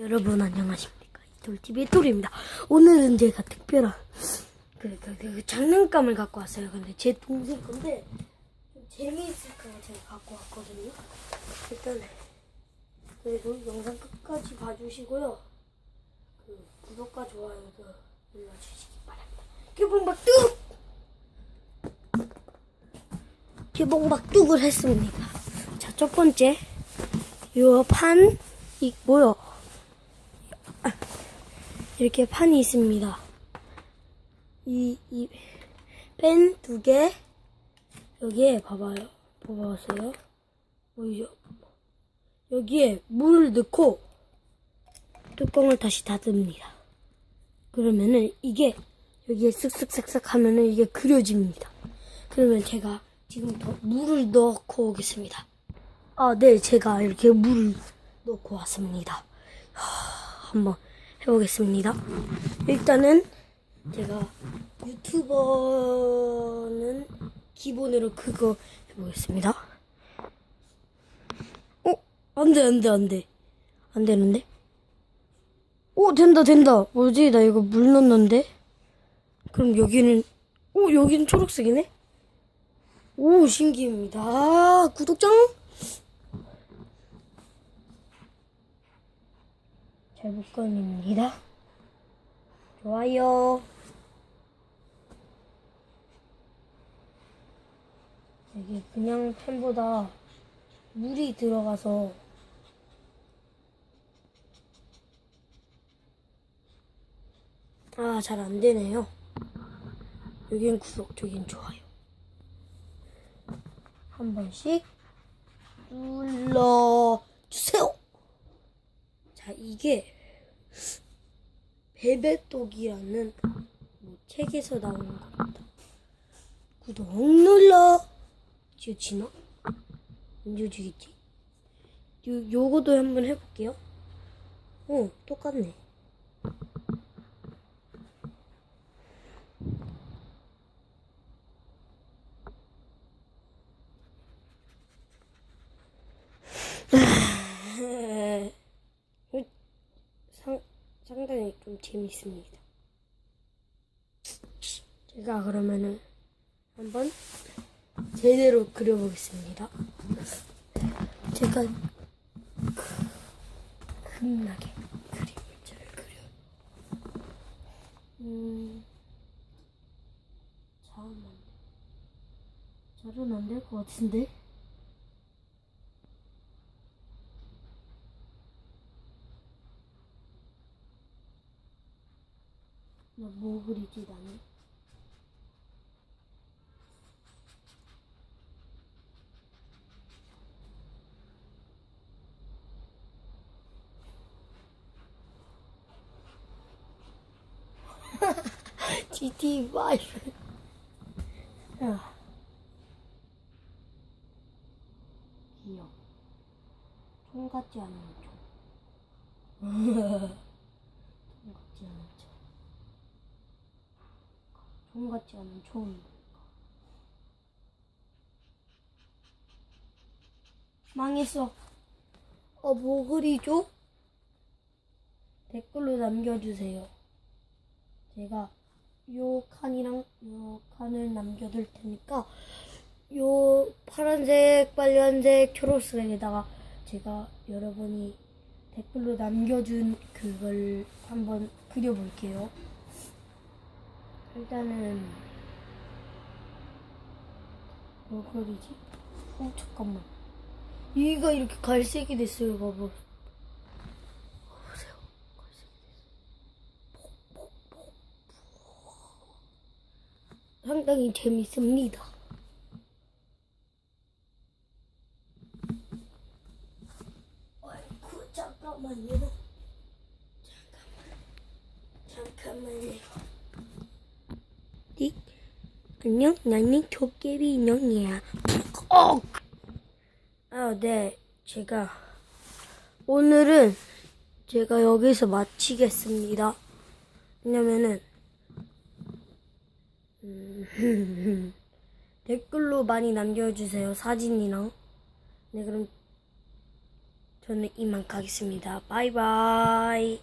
여러분 안녕하십니까. 이돌TV의 똘입니다. 오늘은 제가 특별한 그, 그, 그 장난감을 갖고 왔어요. 근데 제 동생 건데 좀 재미있을까 봐 제가 갖고 왔거든요. 일단 그래도 영상 끝까지 봐주시고요. 그 구독과 좋아요도 눌러주시기 바랍니다. 개봉박 뚝! 개봉박 뚝을 했습니다. 자 첫 번째 요 판, 이, 뭐야? 아, 이렇게 판이 있습니다. 이, 이, 펜 두 개, 여기에 봐봐요. 봐봐세요. 보이죠? 여기에 물을 넣고, 뚜껑을 다시 닫습니다. 그러면은 이게, 여기에 쓱쓱쓱쓱 하면은 이게 그려집니다. 그러면 제가 지금부터 물을 넣고 오겠습니다. 아, 네, 제가 이렇게 물을 넣고 왔습니다. 하, 한번 해보겠습니다. 일단은 제가 유튜버는 기본으로 그거 해보겠습니다. 어? 안 돼, 안 돼, 안 돼. 안 되는데? 오, 된다, 된다. 뭐지? 나 이거 물 넣었는데? 그럼 여기는, 오, 여기는 초록색이네? 오, 신기합니다. 아, 구독장? 잘 묶어냅니다. 좋아요. 이게 그냥 펜보다 물이 들어가서 아, 잘 안 되네요. 여긴 구독, 저긴 좋아요. 한 번씩 눌러주세요. 자, 이게 베베똑이라는 뭐 책에서 나오는 겁니다. 구독 눌러. 지워지나? 안 지워지겠지? 요, 요거도 한번 해볼게요. 어, 똑같네. 상, 상당히 좀 재밌습니다. 제가 그러면은 한번 제대로 그려보겠습니다. 제가 끝나게 그림을 잘 그려. 음, 잘은 안 돼. 잘은 안 될 것 같은데? 뭐 그리지 나는? GT5 야. 귀여워 총 같지 않은 총총 같지 않은 총 총 같지 않은 총이 망했어. 어, 뭐 그리죠? 댓글로 남겨주세요. 제가 요 칸이랑 요 칸을 남겨둘 테니까 요 파란색, 빨간색, 초록색에다가 제가 여러분이 댓글로 남겨준 그걸 한번 그려볼게요. 일단은 뭐 그리지? 어 잠깐만. 여기가 이렇게 갈색이 됐어요 봐봐. 보세요 상당히 재밌습니다. 아이고 잠깐만요. 잠깐만. 잠깐만요 띡. 안녕, 나는 도깨비 인형이야. 어! 아, 네. 제가, 오늘은 제가 여기서 마치겠습니다. 왜냐면은, 음, 댓글로 많이 남겨주세요. 사진이랑. 네, 그럼, 저는 이만 가겠습니다. 바이바이.